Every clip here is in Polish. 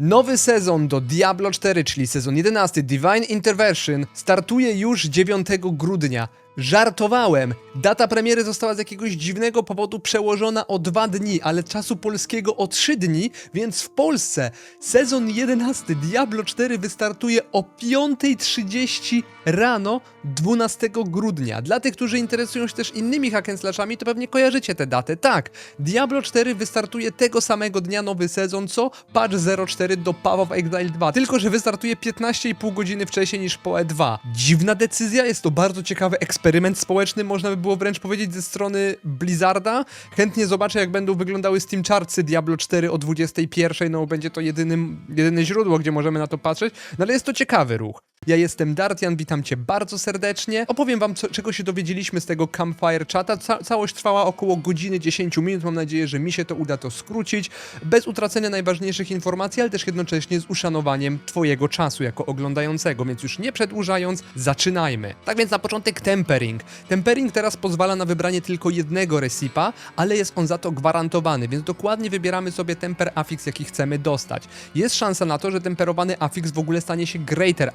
Nowy sezon do Diablo 4, czyli sezon 11 Divine Intervention, startuje już 9 grudnia. Żartowałem. Data premiery została z jakiegoś dziwnego powodu przełożona o dwa dni, ale czasu polskiego o trzy dni, więc w Polsce sezon 11 Diablo 4 wystartuje o 5.30 rano 12 grudnia. Dla tych, którzy interesują się też innymi hack and slashami, to pewnie kojarzycie tę datę. Tak, Diablo 4 wystartuje tego samego dnia nowy sezon, co patch 04 do Path of Exile 2, tylko że wystartuje 15,5 godziny wcześniej niż po E2. Dziwna decyzja, jest to bardzo ciekawy eksperyment społeczny, można by było wręcz powiedzieć ze strony Blizzarda. Chętnie zobaczę, jak będą wyglądały Steam Chartsy Diablo 4 o 21, no będzie to jedynym, jedyne źródło, gdzie możemy na to patrzeć, no ale jest to ciekawy ruch. Ja jestem Dartian, witam cię bardzo serdecznie. Opowiem wam, co, czego się dowiedzieliśmy z tego Campfire Chata. Ca całość trwała około godziny 10 minut. Mam nadzieję, że mi się to uda to skrócić, bez utracenia najważniejszych informacji, ale też jednocześnie z uszanowaniem twojego czasu jako oglądającego, więc już nie przedłużając, zaczynajmy. Tak więc na początek tempering. Tempering teraz pozwala na wybranie tylko jednego recipa, ale jest on za to gwarantowany, więc dokładnie wybieramy sobie temper affix, jaki chcemy dostać. Jest szansa na to, że temperowany affix w ogóle stanie się greater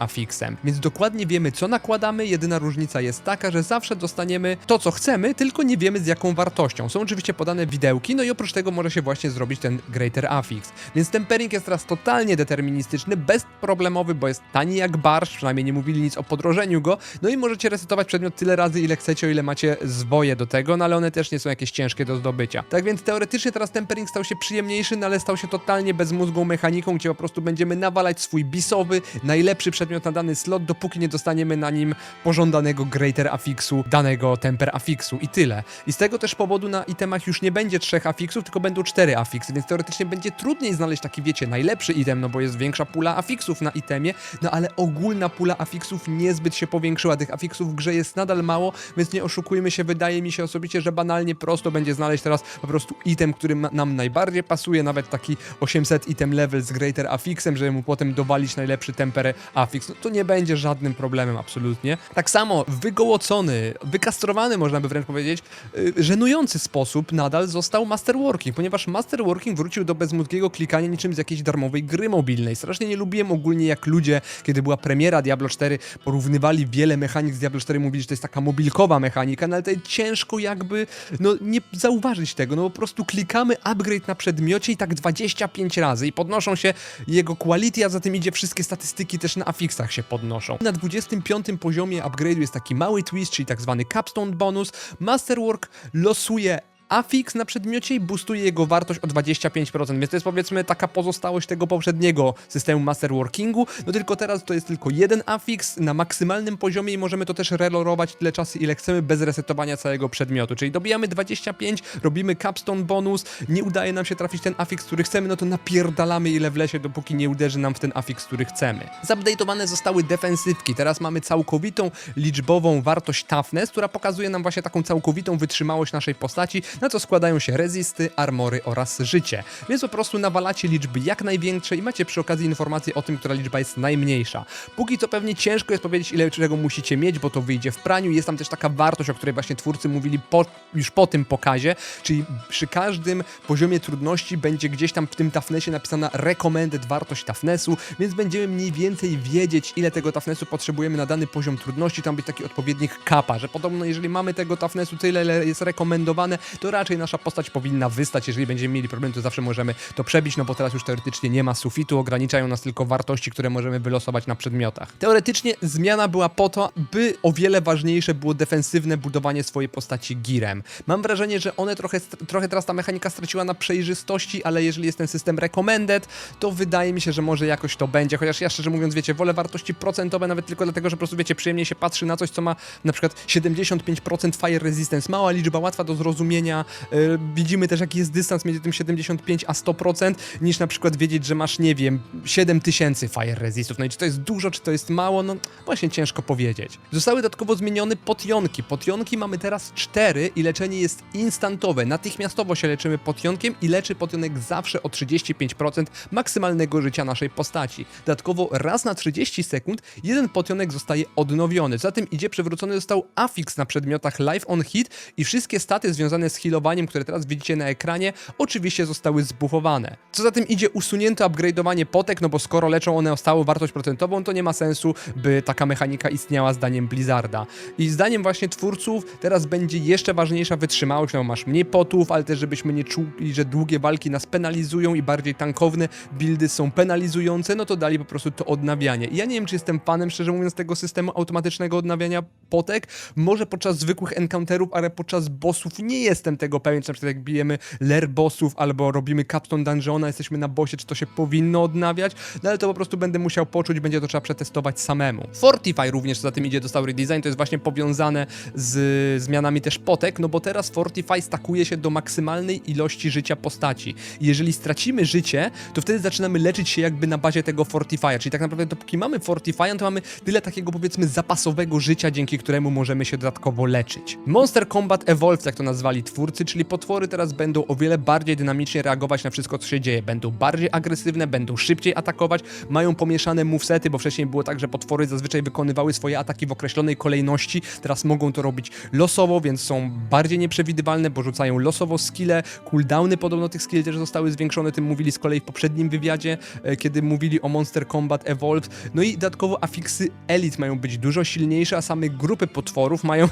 więc dokładnie wiemy, co nakładamy. Jedyna różnica jest taka, że zawsze dostaniemy to, co chcemy, tylko nie wiemy z jaką wartością. Są oczywiście podane widełki, no i oprócz tego może się właśnie zrobić ten greater affix. Więc tempering jest teraz totalnie deterministyczny, bezproblemowy, bo jest tani jak barsz, przynajmniej nie mówili nic o podrożeniu go, no i możecie resetować przedmiot tyle razy, ile chcecie, o ile macie zwoje do tego, no ale one też nie są jakieś ciężkie do zdobycia. Tak więc teoretycznie teraz tempering stał się przyjemniejszy, no ale stał się totalnie bezmózgą mechaniką, gdzie po prostu będziemy nawalać swój bisowy, najlepszy przedmiot na slot, dopóki nie dostaniemy na nim pożądanego greater affixu, danego temper affixu i tyle. I z tego też powodu na itemach już nie będzie trzech affixów, tylko będą cztery affixy, więc teoretycznie będzie trudniej znaleźć taki, wiecie, najlepszy item, no bo jest większa pula affixów na itemie, no ale ogólna pula affixów niezbyt się powiększyła. Tych affixów w grze jest nadal mało, więc nie oszukujmy się, wydaje mi się osobiście, że banalnie prosto będzie znaleźć teraz po prostu item, który nam najbardziej pasuje, nawet taki 800 item level z greater affixem, żeby mu potem dowalić najlepszy temper affix. No, to nie będzie żadnym problemem absolutnie. Tak samo wygołocony, wykastrowany można by wręcz powiedzieć, yy, żenujący sposób nadal został Masterworking, ponieważ Masterworking wrócił do bezmózgiego klikania niczym z jakiejś darmowej gry mobilnej. Strasznie nie lubiłem ogólnie jak ludzie, kiedy była premiera Diablo 4, porównywali wiele mechanik z Diablo 4, mówili, że to jest taka mobilkowa mechanika, no ale tutaj ciężko jakby no nie zauważyć tego, no po prostu klikamy upgrade na przedmiocie i tak 25 razy i podnoszą się jego quality, a za tym idzie wszystkie statystyki też na affixach się podnoszą. Na 25 poziomie upgrade'u jest taki mały twist, czyli tak zwany capstone bonus. Masterwork losuje affix na przedmiocie i boostuje jego wartość o 25%, więc to jest powiedzmy taka pozostałość tego poprzedniego systemu masterworkingu, no tylko teraz to jest tylko jeden affix na maksymalnym poziomie i możemy to też relorować tyle czasu ile chcemy bez resetowania całego przedmiotu, czyli dobijamy 25, robimy capstone bonus, nie udaje nam się trafić ten affix, który chcemy, no to napierdalamy ile wlezie, dopóki nie uderzy nam w ten affix, który chcemy. Zupdate'owane zostały defensywki, teraz mamy całkowitą liczbową wartość toughness, która pokazuje nam właśnie taką całkowitą wytrzymałość naszej postaci, na co składają się rezisty, armory oraz życie. Więc po prostu nawalacie liczby jak największe i macie przy okazji informacje o tym, która liczba jest najmniejsza. Póki co pewnie ciężko jest powiedzieć, ile czego musicie mieć, bo to wyjdzie w praniu. Jest tam też taka wartość, o której właśnie twórcy mówili po, już po tym pokazie, czyli przy każdym poziomie trudności będzie gdzieś tam w tym toughnessie napisana recommended wartość toughnessu, więc będziemy mniej więcej wiedzieć, ile tego toughnessu potrzebujemy na dany poziom trudności. Tam być taki odpowiednik kapa, że podobno jeżeli mamy tego toughnessu tyle, ile jest rekomendowane, to raczej nasza postać powinna wystać. Jeżeli będziemy mieli problem, to zawsze możemy to przebić, no bo teraz już teoretycznie nie ma sufitu, ograniczają nas tylko wartości, które możemy wylosować na przedmiotach. Teoretycznie zmiana była po to, by o wiele ważniejsze było defensywne budowanie swojej postaci girem. Mam wrażenie, że one trochę, trochę teraz ta mechanika straciła na przejrzystości, ale jeżeli jest ten system recommended, to wydaje mi się, że może jakoś to będzie, chociaż ja szczerze mówiąc, wiecie, wolę wartości procentowe nawet tylko dlatego, że po prostu, wiecie, przyjemniej się patrzy na coś, co ma na przykład 75% fire resistance, mała liczba, łatwa do zrozumienia, Yy, widzimy też jaki jest dystans między tym 75 a 100%, niż na przykład wiedzieć, że masz, nie wiem, 7000 fire resistów. No i czy to jest dużo, czy to jest mało, no właśnie ciężko powiedzieć. Zostały dodatkowo zmienione potionki. Potionki mamy teraz 4 i leczenie jest instantowe. Natychmiastowo się leczymy potionkiem i leczy potionek zawsze o 35% maksymalnego życia naszej postaci. Dodatkowo raz na 30 sekund jeden potionek zostaje odnowiony. Za tym idzie przywrócony został affix na przedmiotach life on hit i wszystkie staty związane z healowaniem, które teraz widzicie na ekranie, oczywiście zostały zbufowane. Co za tym idzie usunięto upgrade'owanie potek, no bo skoro leczą one o stałą wartość procentową, to nie ma sensu, by taka mechanika istniała zdaniem Blizzarda. I zdaniem właśnie twórców teraz będzie jeszcze ważniejsza wytrzymałość, no masz mniej potów, ale też żebyśmy nie czuli, że długie walki nas penalizują i bardziej tankowne buildy są penalizujące, no to dali po prostu to odnawianie. I ja nie wiem, czy jestem fanem, szczerze mówiąc, tego systemu automatycznego odnawiania potek. Może podczas zwykłych encounterów, ale podczas bossów nie jestem tego pewien, czy na przykład jak bijemy ler bossów albo robimy capstone dungeona, jesteśmy na bossie, czy to się powinno odnawiać, no ale to po prostu będę musiał poczuć, będzie to trzeba przetestować samemu. Fortify również za tym idzie, dostał redesign, to jest właśnie powiązane z zmianami też potek, no bo teraz Fortify stakuje się do maksymalnej ilości życia postaci. Jeżeli stracimy życie, to wtedy zaczynamy leczyć się jakby na bazie tego Fortify'a, czyli tak naprawdę dopóki mamy Fortify'a, to mamy tyle takiego powiedzmy zapasowego życia, dzięki któremu możemy się dodatkowo leczyć. Monster Combat Evolved, jak to nazwali twórcy, czyli potwory teraz będą o wiele bardziej dynamicznie reagować na wszystko, co się dzieje. Będą bardziej agresywne, będą szybciej atakować, mają pomieszane movesety, bo wcześniej było tak, że potwory zazwyczaj wykonywały swoje ataki w określonej kolejności, teraz mogą to robić losowo, więc są bardziej nieprzewidywalne, bo rzucają losowo skille, cooldowny podobno tych skilli też zostały zwiększone, tym mówili z kolei w poprzednim wywiadzie, e, kiedy mówili o Monster Combat Evolved. No i dodatkowo afiksy Elite mają być dużo silniejsze, a same grupy potworów mają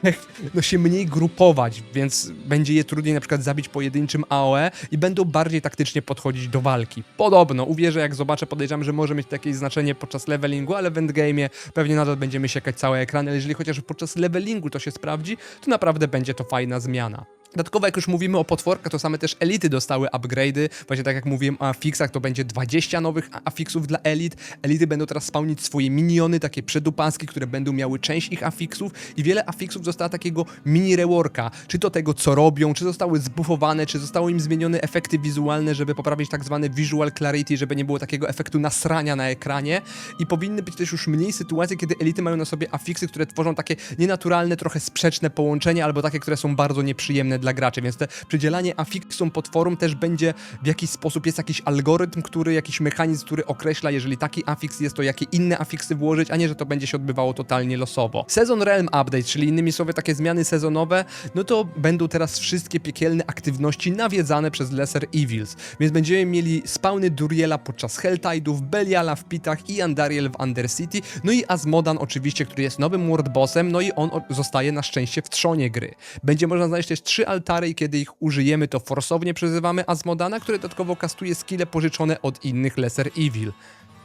no, się mniej grupować, więc będzie je trudniej na przykład zabić pojedynczym AOE i będą bardziej taktycznie podchodzić do walki. Podobno, uwierzę jak zobaczę, podejrzewam, że może mieć jakieś znaczenie podczas levelingu, ale w endgame'ie pewnie nadal będziemy siekać całe ekrany, ale jeżeli chociaż podczas levelingu to się sprawdzi, to naprawdę będzie to fajna zmiana. Dodatkowo, jak już mówimy o potworkach, to same też elity dostały upgrade'y. Właśnie tak jak mówiłem o afiksach, to będzie 20 nowych a- afiksów dla elit. Elity będą teraz spełnić swoje miniony, takie przedupaski, które będą miały część ich afiksów i wiele afiksów dostała takiego mini reworka. Czy to tego, co robią, czy zostały zbuffowane, czy zostały im zmienione efekty wizualne, żeby poprawić tak zwane visual clarity, żeby nie było takiego efektu nasrania na ekranie. I powinny być też już mniej sytuacje, kiedy elity mają na sobie afiksy, które tworzą takie nienaturalne, trochę sprzeczne połączenia, albo takie, które są bardzo nieprzyjemne dla graczy, więc te przydzielanie afiksom potworom też będzie w jakiś sposób, jest jakiś algorytm, który, jakiś mechanizm, który określa, jeżeli taki afiks jest, to jakie inne afiksy włożyć, a nie, że to będzie się odbywało totalnie losowo. Sezon Realm Update, czyli innymi słowy takie zmiany sezonowe, no to będą teraz wszystkie piekielne aktywności nawiedzane przez Lesser Evils, więc będziemy mieli spawny Duriela podczas Helltide'ów, Beliala w Pitach i Andariel w Undercity, no i Azmodan oczywiście, który jest nowym World Bossem, no i on zostaje na szczęście w trzonie gry. Będzie można znaleźć też trzy altary i kiedy ich użyjemy, to forsownie przyzywamy Azmodana, który dodatkowo kastuje skille pożyczone od innych Lesser Evil.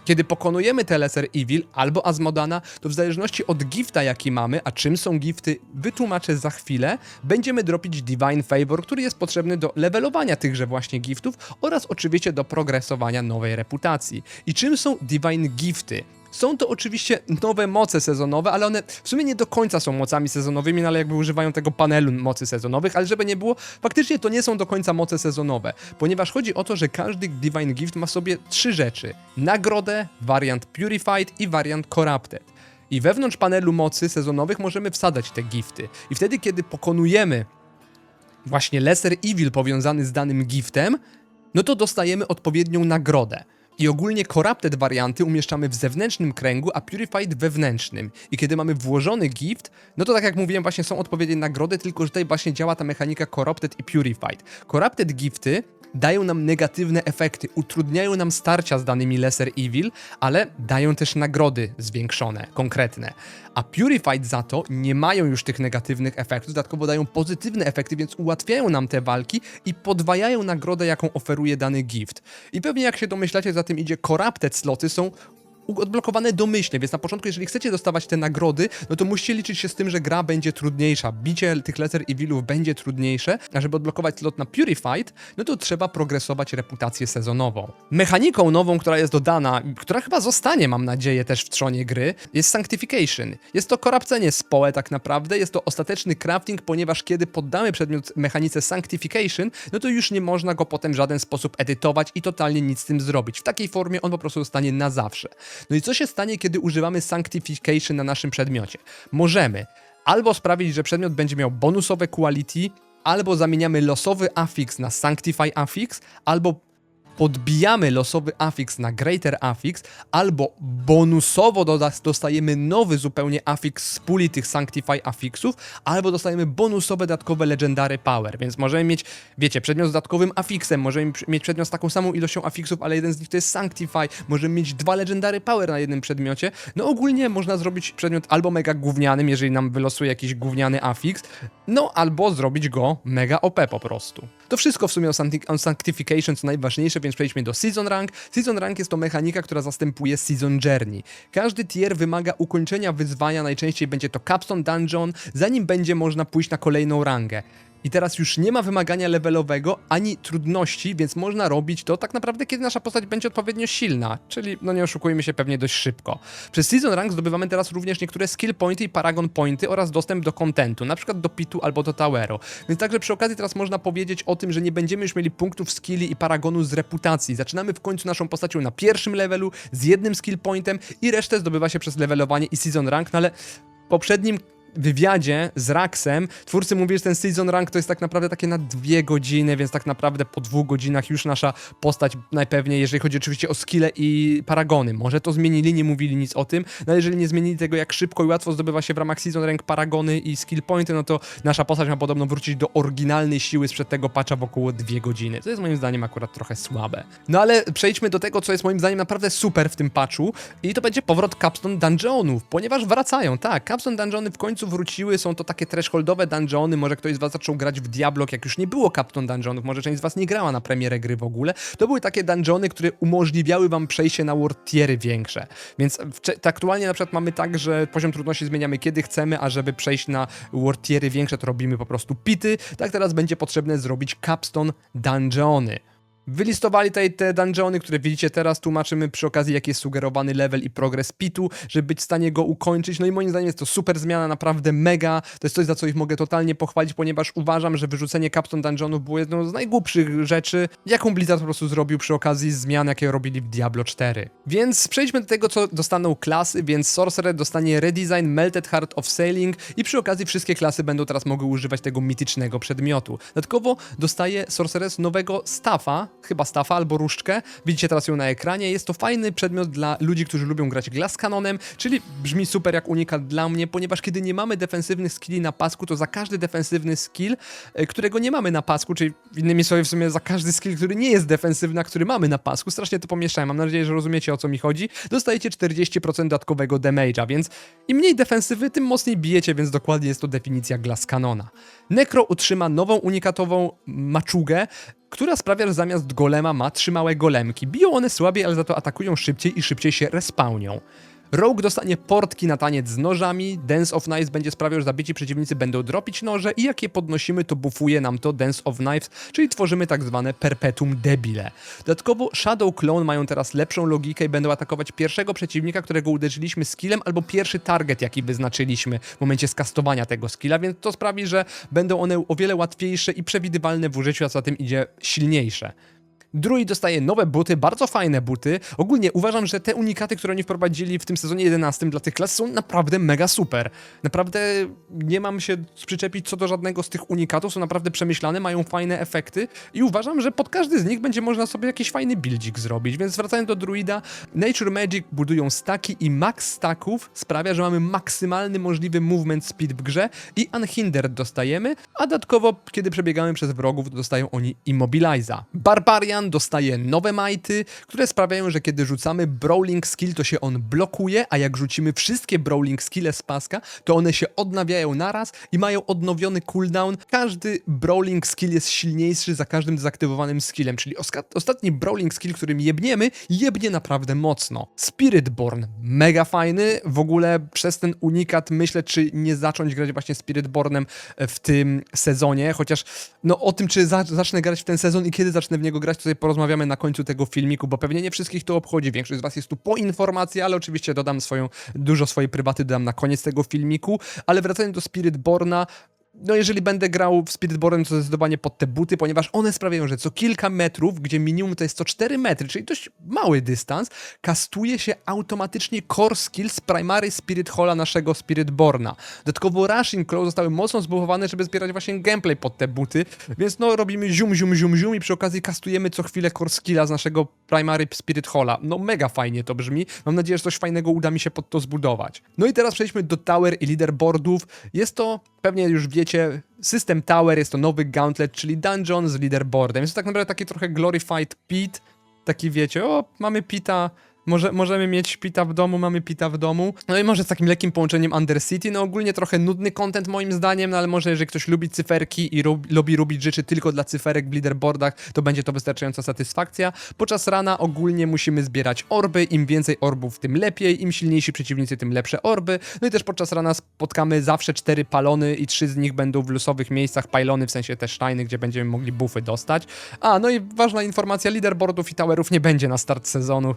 Kiedy pokonujemy te Lesser Evil albo Azmodana, to w zależności od gifta jaki mamy, a czym są gifty, wytłumaczę za chwilę, będziemy dropić Divine Favor, który jest potrzebny do levelowania tychże właśnie giftów oraz oczywiście do progresowania nowej reputacji. I czym są Divine Gifty? Są to oczywiście nowe moce sezonowe, ale one w sumie nie do końca są mocami sezonowymi, no ale jakby używają tego panelu mocy sezonowych, ale żeby nie było, faktycznie to nie są do końca moce sezonowe, ponieważ chodzi o to, że każdy Divine Gift ma sobie trzy rzeczy. Nagrodę, wariant Purified i wariant Corrupted. I wewnątrz panelu mocy sezonowych możemy wsadzać te gifty. I wtedy, kiedy pokonujemy właśnie Lesser Evil powiązany z danym giftem, no to dostajemy odpowiednią nagrodę. I ogólnie Corrupted warianty umieszczamy w zewnętrznym kręgu, a Purified wewnętrznym. I kiedy mamy włożony gift, no to tak jak mówiłem, właśnie są odpowiednie nagrody, tylko że tutaj właśnie działa ta mechanika Corrupted i Purified. Corrupted gifty dają nam negatywne efekty, utrudniają nam starcia z danymi Lesser Evil, ale dają też nagrody zwiększone, konkretne. A Purified za to nie mają już tych negatywnych efektów, dodatkowo dają pozytywne efekty, więc ułatwiają nam te walki i podwajają nagrodę, jaką oferuje dany gift. I pewnie jak się domyślacie, za tym idzie Corrupted sloty są odblokowane domyślnie, więc na początku, jeżeli chcecie dostawać te nagrody, no to musicie liczyć się z tym, że gra będzie trudniejsza. Bicie tych Lesser Evilów będzie trudniejsze, a żeby odblokować slot na Purified, no to trzeba progresować reputację sezonową. Mechaniką nową, która jest dodana, która chyba zostanie, mam nadzieję, też w trzonie gry, jest Sanctification. Jest to korapcenie społe tak naprawdę, jest to ostateczny crafting, ponieważ kiedy poddamy przedmiot mechanice Sanctification, no to już nie można go potem w żaden sposób edytować i totalnie nic z tym zrobić. W takiej formie on po prostu zostanie na zawsze. No i co się stanie, kiedy używamy Sanctification na naszym przedmiocie? Możemy albo sprawić, że przedmiot będzie miał bonusowe quality, albo zamieniamy losowy affix na Sanctify affix, albo podbijamy losowy afix na Greater Affix, albo bonusowo dostajemy nowy zupełnie afix z puli tych Sanctify affixów, albo dostajemy bonusowe dodatkowe Legendary Power, więc możemy mieć, wiecie, przedmiot z dodatkowym affixem, możemy mieć przedmiot z taką samą ilością affixów, ale jeden z nich to jest Sanctify, możemy mieć dwa Legendary Power na jednym przedmiocie, no ogólnie można zrobić przedmiot albo mega gównianym, jeżeli nam wylosuje jakiś gówniany affix, no albo zrobić go mega OP po prostu. To wszystko w sumie o, sancti- o Sanctification, co najważniejsze, więc przejdźmy do Season Rank. Season Rank jest to mechanika, która zastępuje Season Journey. Każdy tier wymaga ukończenia wyzwania, najczęściej będzie to Capstone Dungeon, zanim będzie można pójść na kolejną rangę. I teraz już nie ma wymagania levelowego ani trudności, więc można robić to tak naprawdę, kiedy nasza postać będzie odpowiednio silna, czyli, no nie oszukujmy się, pewnie dość szybko. Przez Season Rank zdobywamy teraz również niektóre skill pointy i paragon pointy oraz dostęp do kontentu, na przykład do pitu albo do toweru. Więc także przy okazji teraz można powiedzieć o tym, że nie będziemy już mieli punktów skilli i paragonu z reputacji. Zaczynamy w końcu naszą postacią na pierwszym levelu z jednym skill pointem i resztę zdobywa się przez levelowanie i Season Rank, no ale poprzednim wywiadzie z Raxem twórcy mówili, że ten season rank to jest tak naprawdę takie na dwie godziny, więc tak naprawdę po dwóch godzinach już nasza postać najpewniej, jeżeli chodzi oczywiście o skille i paragony. Może to zmienili, nie mówili nic o tym, no jeżeli nie zmienili tego, jak szybko i łatwo zdobywa się w ramach season rank paragony i skill pointy, no to nasza postać ma podobno wrócić do oryginalnej siły sprzed tego patcha w około dwie godziny. To jest moim zdaniem akurat trochę słabe. No ale przejdźmy do tego, co jest moim zdaniem naprawdę super w tym patchu i to będzie powrót Capstone Dungeonów, ponieważ wracają, tak, Capstone Dungeony w końcu wróciły, są to takie thresholdowe dungeony, może ktoś z was zaczął grać w Diablo, jak już nie było Capstone Dungeonów, może część z was nie grała na premierę gry w ogóle, to były takie dungeony, które umożliwiały wam przejście na world tiery większe, więc tak aktualnie na przykład mamy tak, że poziom trudności zmieniamy kiedy chcemy, a żeby przejść na world tiery większe, to robimy po prostu pity, tak teraz będzie potrzebne zrobić Capstone Dungeony. Wylistowali tutaj te dungeony, które widzicie teraz, tłumaczymy przy okazji jaki jest sugerowany level i progres pitu, żeby być w stanie go ukończyć, no i moim zdaniem jest to super zmiana, naprawdę mega, to jest coś za co ich mogę totalnie pochwalić, ponieważ uważam, że wyrzucenie Capstone Dungeonów było jedną z najgłupszych rzeczy, jaką Blizzard po prostu zrobił przy okazji zmian, jakie robili w Diablo 4. Więc przejdźmy do tego, co dostaną klasy, więc Sorcerer dostanie redesign Melted Heart of Sailing i przy okazji wszystkie klasy będą teraz mogły używać tego mitycznego przedmiotu. Dodatkowo dostaje Sorceress nowego staffa, chyba staffa albo różdżkę. Widzicie teraz ją na ekranie. Jest to fajny przedmiot dla ludzi, którzy lubią grać glass kanonem, czyli brzmi super jak unikat dla mnie, ponieważ kiedy nie mamy defensywnych skilli na pasku, to za każdy defensywny skill, e, którego nie mamy na pasku, czyli innymi słowy w sumie za każdy skill, który nie jest defensywny, a który mamy na pasku, strasznie to pomieszałem, mam nadzieję, że rozumiecie o co mi chodzi, dostajecie 40% dodatkowego damage'a, więc im mniej defensywy, tym mocniej bijecie, więc dokładnie jest to definicja glass kanona. Necro utrzyma nową unikatową maczugę, która sprawia, że zamiast golema ma trzy małe golemki. Biją one słabiej, ale za to atakują szybciej i szybciej się respawnią. Rogue dostanie portki na taniec z nożami, Dance of Knives będzie sprawiał, że zabici przeciwnicy będą dropić noże i jak je podnosimy, to bufuje nam to Dance of Knives, czyli tworzymy tak zwane perpetuum debile. Dodatkowo Shadow Clone mają teraz lepszą logikę i będą atakować pierwszego przeciwnika, którego uderzyliśmy skillem, albo pierwszy target, jaki wyznaczyliśmy w momencie skastowania tego skilla, więc to sprawi, że będą one o wiele łatwiejsze i przewidywalne w użyciu, a za tym idzie silniejsze. Druid dostaje nowe buty, bardzo fajne buty. Ogólnie uważam, że te unikaty, które oni wprowadzili w tym sezonie 11 dla tych klas są naprawdę mega super. Naprawdę nie mam się przyczepić co do żadnego z tych unikatów, są naprawdę przemyślane, mają fajne efekty i uważam, że pod każdy z nich będzie można sobie jakiś fajny buildzik zrobić. Więc wracając do druida, Nature Magic budują staki i max staków sprawia, że mamy maksymalny możliwy movement speed w grze i Unhindered dostajemy, a dodatkowo kiedy przebiegamy przez wrogów, dostają oni Immobiliza. Barbarian dostaje nowe majty, które sprawiają, że kiedy rzucamy Brawling Skill, to się on blokuje, a jak rzucimy wszystkie Brawling Skille z paska, to one się odnawiają naraz i mają odnowiony cooldown. Każdy Brawling Skill jest silniejszy za każdym dezaktywowanym skillem, czyli ostatni Brawling Skill, którym jebniemy, jebnie naprawdę mocno. Spiritborn, mega fajny, w ogóle przez ten unikat myślę, czy nie zacząć grać właśnie Spiritbornem w tym sezonie, chociaż no o tym, czy za zacznę grać w ten sezon i kiedy zacznę w niego grać, to sobie porozmawiamy na końcu tego filmiku, bo pewnie nie wszystkich to obchodzi, większość z was jest tu po informacji, ale oczywiście dodam swoją, dużo swojej prywaty dodam na koniec tego filmiku, ale wracając do Spiritborna, no jeżeli będę grał w Spiritborn, to zdecydowanie pod te buty, ponieważ one sprawiają, że co kilka metrów, gdzie minimum to jest co 4 metry, czyli dość mały dystans, kastuje się automatycznie core skill z primary Spirit Halla naszego Spiritborna. Dodatkowo Rushing Claw zostały mocno zbufowane, żeby zbierać właśnie gameplay pod te buty, więc no robimy zium, zium, zium, zium i przy okazji kastujemy co chwilę core skilla z naszego primary Spirit Halla. No mega fajnie to brzmi, mam nadzieję, że coś fajnego uda mi się pod to zbudować. No i teraz przejdźmy do Tower i Leaderboardów. Jest to, pewnie już wiecie, system Tower, jest to nowy gauntlet, czyli dungeon z leaderboardem. Jest to tak naprawdę taki trochę glorified pit, taki wiecie, o, mamy pita, może, możemy mieć pita w domu, mamy pita w domu. No i może z takim lekkim połączeniem Undercity. No ogólnie trochę nudny content moim zdaniem, no ale może jeżeli ktoś lubi cyferki i lubi robić rzeczy tylko dla cyferek w leaderboardach, to będzie to wystarczająca satysfakcja. Podczas rana ogólnie musimy zbierać orby. Im więcej orbów, tym lepiej. Im silniejsi przeciwnicy, tym lepsze orby. No i też podczas rana spotkamy zawsze cztery palony i trzy z nich będą w losowych miejscach. Pylony w sensie te shriny, gdzie będziemy mogli buffy dostać. A, no i ważna informacja, leaderboardów i towerów nie będzie na start sezonu.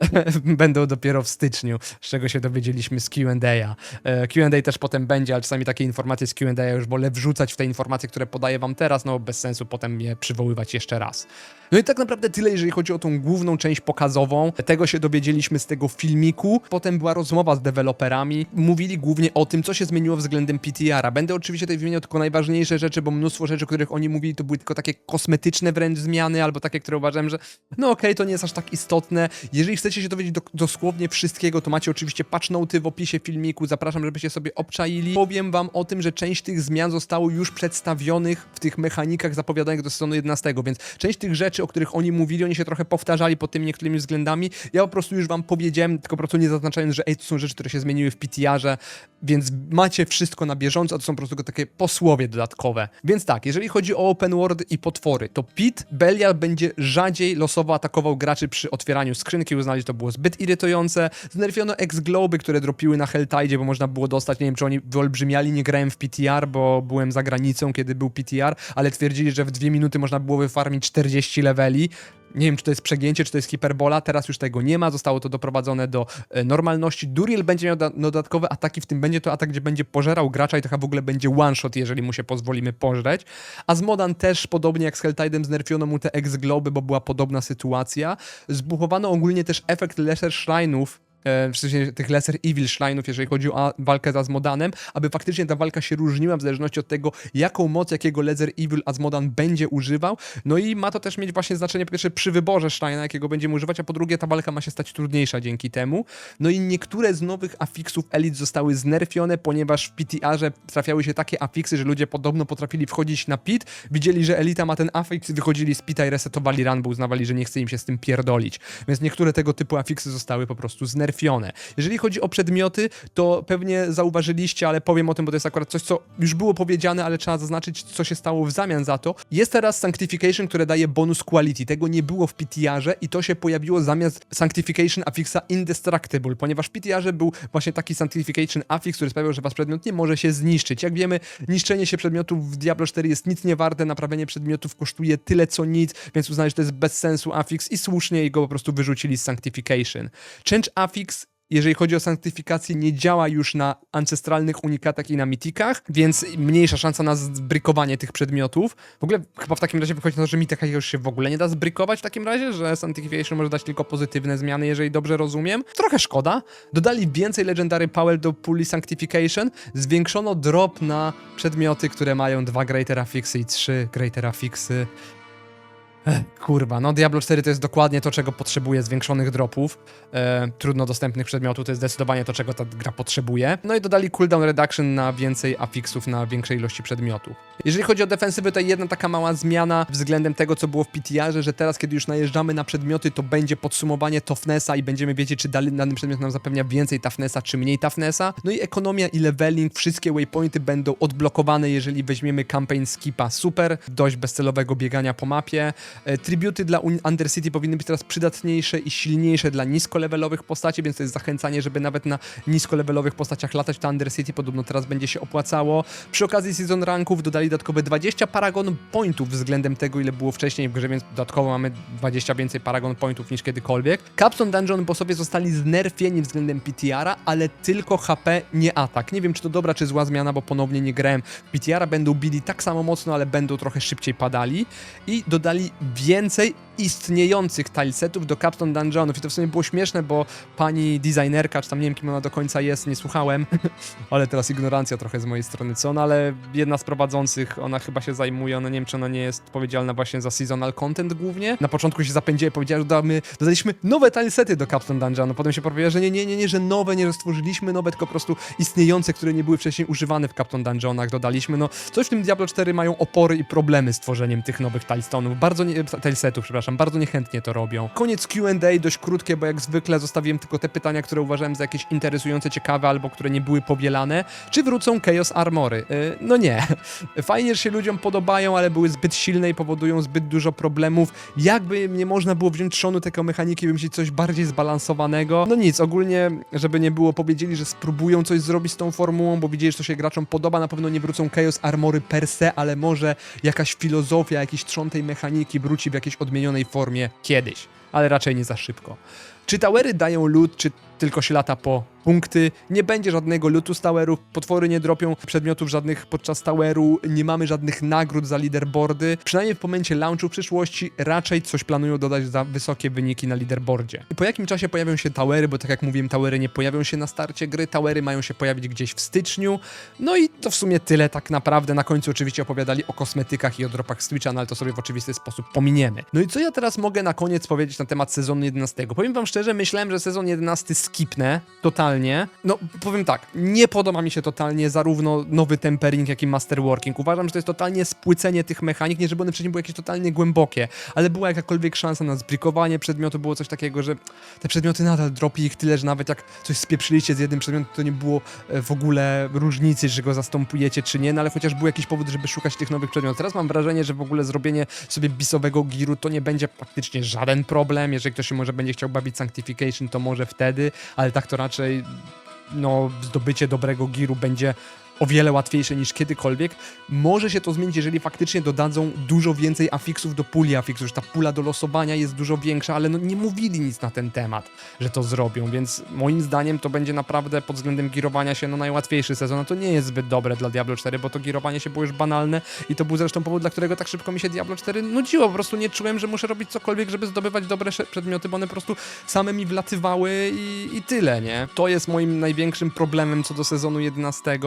będą dopiero w styczniu, z czego się dowiedzieliśmy z Q&A. E, Q&A też potem będzie, ale czasami takie informacje z Q&A już wolę wrzucać w te informacje, które podaję wam teraz, no bez sensu potem je przywoływać jeszcze raz. No i tak naprawdę tyle, jeżeli chodzi o tą główną część pokazową. Tego się dowiedzieliśmy z tego filmiku. Potem była rozmowa z deweloperami. Mówili głównie o tym, co się zmieniło względem PTR-a. Będę oczywiście tutaj wymieniał tylko najważniejsze rzeczy, bo mnóstwo rzeczy, o których oni mówili, to były tylko takie kosmetyczne wręcz zmiany, albo takie, które uważam, że no okej, to nie jest aż tak istotne. Jeżeli chcecie się dowiedzieć do, dosłownie wszystkiego, to macie oczywiście patch noty w opisie filmiku. Zapraszam, żebyście sobie obczaili. Powiem wam o tym, że część tych zmian zostało już przedstawionych w tych mechanikach zapowiadanych do sezonu 11, więc część tych rzeczy, o których oni mówili, oni się trochę powtarzali pod tymi niektórymi względami. Ja po prostu już wam powiedziałem, tylko po prostu nie zaznaczając, że ej, to są rzeczy, które się zmieniły w PTR-ze, więc macie wszystko na bieżąco, a to są po prostu takie posłowie dodatkowe. Więc tak, jeżeli chodzi o open world i potwory, to Pit Belial będzie rzadziej losowo atakował graczy przy otwieraniu skrzynki, uznali, że to było zbyt irytujące. Znerwiono X-Globy, które dropiły na Helltide, bo można było dostać, nie wiem, czy oni wyolbrzymiali, nie grałem w PTR, bo byłem za granicą, kiedy był PTR, ale twierdzili, że w dwie minuty można było wyfarmić 40 leveli. Nie wiem, czy to jest przegięcie, czy to jest hiperbola, teraz już tego nie ma, zostało to doprowadzone do e, normalności. Duriel będzie miał da- dodatkowe ataki, w tym będzie to atak, gdzie będzie pożerał gracza i to chyba w ogóle będzie one-shot, jeżeli mu się pozwolimy pożreć. A z Modan też, podobnie jak z Helltide'em, znerfiono mu te X-Globy, bo była podobna sytuacja. Zbuchowano ogólnie też efekt Lesser Shrine'ów, w sensie tych Lesser Evil Shrine'ów, jeżeli chodzi o walkę z Azmodanem, aby faktycznie ta walka się różniła w zależności od tego, jaką moc, jakiego Lesser Evil Azmodan będzie używał. No i ma to też mieć właśnie znaczenie po pierwsze przy wyborze Shrine'a, jakiego będziemy używać, a po drugie ta walka ma się stać trudniejsza dzięki temu. No i niektóre z nowych afiksów Elite zostały znerfione, ponieważ w PTR-ze trafiały się takie afiksy, że ludzie podobno potrafili wchodzić na pit, widzieli, że Elita ma ten afiks, wychodzili z pita i resetowali run, bo uznawali, że nie chce im się z tym pierdolić. Więc niektóre tego typu afiksy zostały po prostu znerfione. Jeżeli chodzi o przedmioty, to pewnie zauważyliście, ale powiem o tym, bo to jest akurat coś, co już było powiedziane, ale trzeba zaznaczyć, co się stało w zamian za to. Jest teraz Sanctification, które daje bonus quality. Tego nie było w PTR-ze i to się pojawiło zamiast Sanctification affixa Indestructible, ponieważ w PTR-ze był właśnie taki Sanctification affix, który sprawiał, że wasz przedmiot nie może się zniszczyć. Jak wiemy, niszczenie się przedmiotów w Diablo 4 jest nic nie warte, naprawienie przedmiotów kosztuje tyle co nic, więc uznali, że to jest bez sensu affix i słusznie jego po prostu wyrzucili z Sanctification. Change affix jeżeli chodzi o sanktyfikację, nie działa już na ancestralnych unikatach i na mitikach, więc mniejsza szansa na zbrykowanie tych przedmiotów. W ogóle chyba w takim razie wychodzi na to, że mitek już się w ogóle nie da zbrykować w takim razie, że Sanctification może dać tylko pozytywne zmiany, jeżeli dobrze rozumiem. Trochę szkoda. Dodali więcej Legendary Power do puli Sanctification, zwiększono drop na przedmioty, które mają dwa Greater Affixy i trzy Greater Affixy. Ech, kurwa, no Diablo 4 to jest dokładnie to, czego potrzebuje zwiększonych dropów, e, trudno dostępnych przedmiotów, to jest zdecydowanie to, czego ta gra potrzebuje. No i dodali cooldown reduction na więcej affixów, na większej ilości przedmiotów. Jeżeli chodzi o defensywę, to jedna taka mała zmiana względem tego, co było w PTR-ze, że teraz, kiedy już najeżdżamy na przedmioty, to będzie podsumowanie toughnessa i będziemy wiedzieć, czy dany przedmiot nam zapewnia więcej toughnessa, czy mniej toughnessa. No i ekonomia i leveling, wszystkie waypointy będą odblokowane, jeżeli weźmiemy campaign skipa super, dość bezcelowego biegania po mapie. E, Tributy dla Un- Undercity powinny być teraz przydatniejsze i silniejsze dla niskolevelowych postaci, więc to jest zachęcanie, żeby nawet na niskolevelowych postaciach latać to Undercity, podobno teraz będzie się opłacało. Przy okazji Season Ranków dodali dodatkowe 20 Paragon Pointów względem tego, ile było wcześniej w grze, więc dodatkowo mamy 20 więcej Paragon Pointów niż kiedykolwiek. Capstone Dungeon bossowie zostali znerfieni względem PTR-a, ale tylko HP, nie atak. Nie wiem, czy to dobra, czy zła zmiana, bo ponownie nie grałem. PTR-a będą bili tak samo mocno, ale będą trochę szybciej padali. I dodali więcej istniejących tilesetów do Capstone Dungeonów. I to w sumie było śmieszne, bo pani designerka, czy tam nie wiem, kim ona do końca jest, nie słuchałem, ale teraz ignorancja trochę z mojej strony, co? Ona, ale jedna z prowadzących, ona chyba się zajmuje, ona nie wiem, czy ona nie jest odpowiedzialna właśnie za seasonal content głównie. Na początku się zapędziła i powiedziała, że damy, dodaliśmy nowe tilesety do Capstone Dungeonu, potem się powiedziała, że nie, nie, nie, nie, że nowe, nie, że stworzyliśmy nowe, tylko po prostu istniejące, które nie były wcześniej używane w Capstone Dungeonach, dodaliśmy, no coś w tym Diablo 4 mają opory i problemy z tworzeniem tych nowych tilestone'ów, bardzo nie, tilesetów, przepraszam, bardzo niechętnie to robią. Koniec Q&A, dość krótkie, bo jak zwykle zostawiłem tylko te pytania, które uważałem za jakieś interesujące, ciekawe, albo które nie były powielane. Czy wrócą Chaos Armory? Yy, no nie. Fajnie, że się ludziom podobają, ale były zbyt silne i powodują zbyt dużo problemów. Jakby nie można było wziąć trzonu tego mechaniki, wymyślić coś bardziej zbalansowanego. No nic, ogólnie, żeby nie było, powiedzieli, że spróbują coś zrobić z tą formułą, bo widzieli, że to się graczom podoba. Na pewno nie wrócą Chaos Armory per se, ale może jakaś filozofia, jakiś trzon tej mechaniki wróci w jakiejś odmienionej formie kiedyś. Ale raczej nie za szybko. Czy towery dają loot, czy tylko się lata po punkty? Nie będzie żadnego lootu z towerów, potwory nie dropią przedmiotów żadnych podczas toweru, nie mamy żadnych nagród za leaderboardy. Przynajmniej w momencie launchu w przyszłości raczej coś planują dodać za wysokie wyniki na leaderboardzie. Po jakim czasie pojawią się towery, bo tak jak mówiłem, towery nie pojawią się na starcie gry, towery mają się pojawić gdzieś w styczniu. No i to w sumie tyle tak naprawdę. Na końcu oczywiście opowiadali o kosmetykach i o dropach z Twitcha, no ale to sobie w oczywisty sposób pominiemy. No i co ja teraz mogę na koniec powiedzieć na temat sezonu 11? Powiem wam szczerze, myślałem, że sezon 11 skipnę totalnie. No, powiem tak, nie podoba mi się totalnie zarówno nowy tempering, jak i masterworking. Uważam, że to jest totalnie spłycenie tych mechanik, nie żeby one wcześniej były jakieś totalnie głębokie, ale była jakakolwiek szansa na zbrikowanie przedmiotu, było coś takiego, że te przedmioty nadal dropi ich tyle, że nawet jak coś spieprzyliście z jednym przedmiotem, to nie było e, w ogóle różnicy, że go zastępujecie czy nie, no ale chociaż był jakiś powód, żeby szukać tych nowych przedmiotów. Teraz mam wrażenie, że w ogóle zrobienie sobie bisowego giru to nie będzie praktycznie żaden problem. Jeżeli ktoś się może będzie chciał bawić Sanctification, to może wtedy, ale tak to raczej no, zdobycie dobrego giru będzie o wiele łatwiejsze niż kiedykolwiek. Może się to zmienić, jeżeli faktycznie dodadzą dużo więcej afiksów do puli afiksów, że ta pula do losowania jest dużo większa, ale no nie mówili nic na ten temat, że to zrobią, więc moim zdaniem to będzie naprawdę pod względem girowania się no najłatwiejszy sezon. No to nie jest zbyt dobre dla Diablo 4, bo to girowanie się było już banalne i to był zresztą powód, dla którego tak szybko mi się Diablo 4 nudziło. Po prostu nie czułem, że muszę robić cokolwiek, żeby zdobywać dobre przedmioty, bo one po prostu same mi wlatywały i, i tyle, nie? To jest moim największym problemem co do sezonu 11,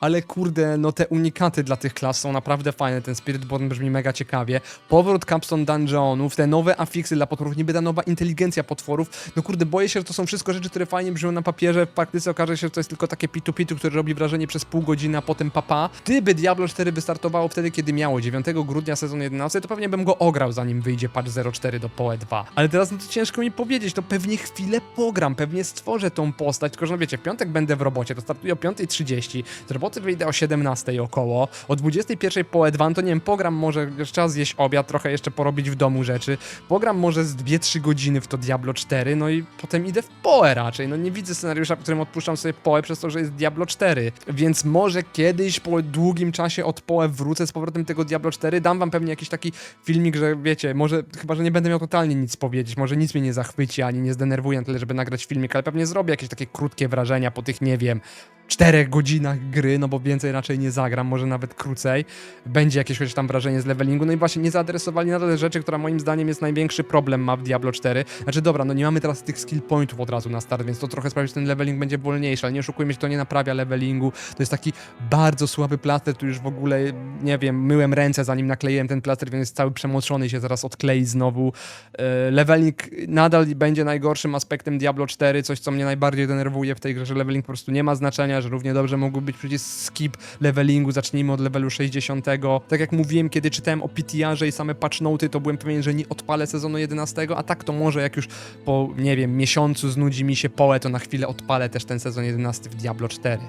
ale kurde, no te unikaty dla tych klas są naprawdę fajne, ten Spirit Born brzmi mega ciekawie. Powrót Capstone Dungeonów, te nowe afiksy dla potworów, niby ta nowa inteligencja potworów, no kurde, boję się, że to są wszystko rzeczy, które fajnie brzmią na papierze, w praktyce okaże się, że to jest tylko takie pitu-pitu, które robi wrażenie przez pół godziny, a potem papa. Gdyby Diablo 4 wystartowało wtedy, kiedy miało, 9 grudnia sezon 11, to pewnie bym go ograł, zanim wyjdzie patch 0.4 do PoE 2. Ale teraz no to ciężko mi powiedzieć, to pewnie chwilę pogram, pewnie stworzę tą postać, tylko że no wiecie, w piątek będę w robocie, to startuję o 5.30, z roboty wyjdę o 17 około, o 21 po E2, to nie wiem, pogram może jeszcze czas zjeść obiad, trochę jeszcze porobić w domu rzeczy, pogram może z 2-3 godziny w to Diablo 4, no i potem idę w PoE raczej, no nie widzę scenariusza, w którym odpuszczam sobie PoE przez to, że jest Diablo 4, więc może kiedyś po długim czasie od PoE wrócę z powrotem tego Diablo 4, dam wam pewnie jakiś taki filmik, że wiecie, może, chyba, że nie będę miał totalnie nic powiedzieć, może nic mnie nie zachwyci, ani nie zdenerwuje na tyle, żeby nagrać filmik, ale pewnie zrobię jakieś takie krótkie wrażenia po tych, nie wiem, czterech godzinach gry, no bo więcej raczej nie zagram, może nawet krócej. Będzie jakieś chociaż tam wrażenie z levelingu. No i właśnie nie zaadresowali nadal rzeczy, która moim zdaniem jest największy problem ma w Diablo 4. Znaczy dobra, no nie mamy teraz tych skill pointów od razu na start, więc to trochę sprawi, że ten leveling będzie wolniejszy, ale nie oszukujmy się, to nie naprawia levelingu. To jest taki bardzo słaby plaster, tu już w ogóle, nie wiem, myłem ręce zanim nakleiłem ten plaster, więc jest cały przemoczony i się zaraz odklei znowu. E, Leveling nadal będzie najgorszym aspektem Diablo 4, coś co mnie najbardziej denerwuje w tej grze, że leveling po prostu nie ma znaczenia, że równie dobrze mógłby być przecież skip levelingu, zacznijmy od levelu 60. Tak jak mówiłem, kiedy czytałem o PTR-ze i same patch noty, to byłem pewien, że nie odpalę sezonu 11, a tak to może jak już po, nie wiem, miesiącu znudzi mi się połę, to na chwilę odpalę też ten sezon 11 w Diablo 4.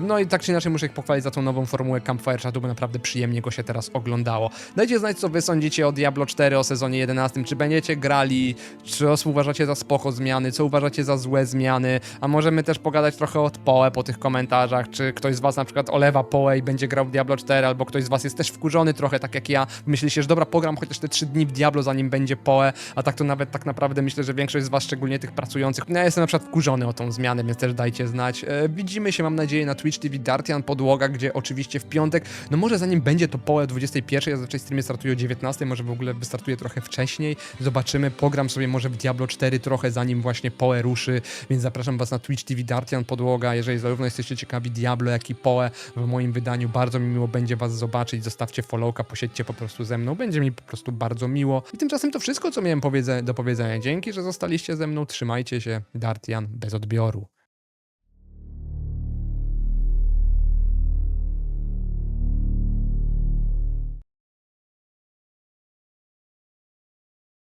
No i tak czy inaczej muszę ich pochwalić za tą nową formułę Campfire Chatu, bo naprawdę przyjemnie go się teraz oglądało. Dajcie znać, co wy sądzicie o Diablo 4, o sezonie 11, czy będziecie grali, czy uważacie za spoko zmiany, co uważacie za złe zmiany, a możemy też pogadać trochę od Poe po tych komentarzach, czy ktoś z was na przykład olewa Poe i będzie grał w Diablo 4, albo ktoś z was jest też wkurzony trochę, tak jak ja, myślicie, że dobra, pogram chociaż te 3 dni w Diablo, zanim będzie Poe, a tak to nawet tak naprawdę myślę, że większość z was, szczególnie tych pracujących, no ja jestem na przykład wkurzony o tą zmianę, więc też dajcie znać. E, widzimy się, mam nadzieję, na Twitch TV Dartian Podłoga, gdzie oczywiście w piątek, no może zanim będzie to Poe 21, ja zazwyczaj streamy startuję o 19, może w ogóle wystartuję trochę wcześniej, zobaczymy, pogram sobie może w Diablo 4 trochę zanim właśnie Poe ruszy, więc zapraszam was na Twitch TV Dartian Podłoga, jeżeli zarówno jesteście ciekawi Diablo, jak i Poe w moim wydaniu, bardzo mi miło będzie was zobaczyć, zostawcie followka, posiedźcie po prostu ze mną, będzie mi po prostu bardzo miło. I tymczasem to wszystko, co miałem do powiedzenia. Dzięki, że zostaliście ze mną, trzymajcie się, Dartian bez odbioru.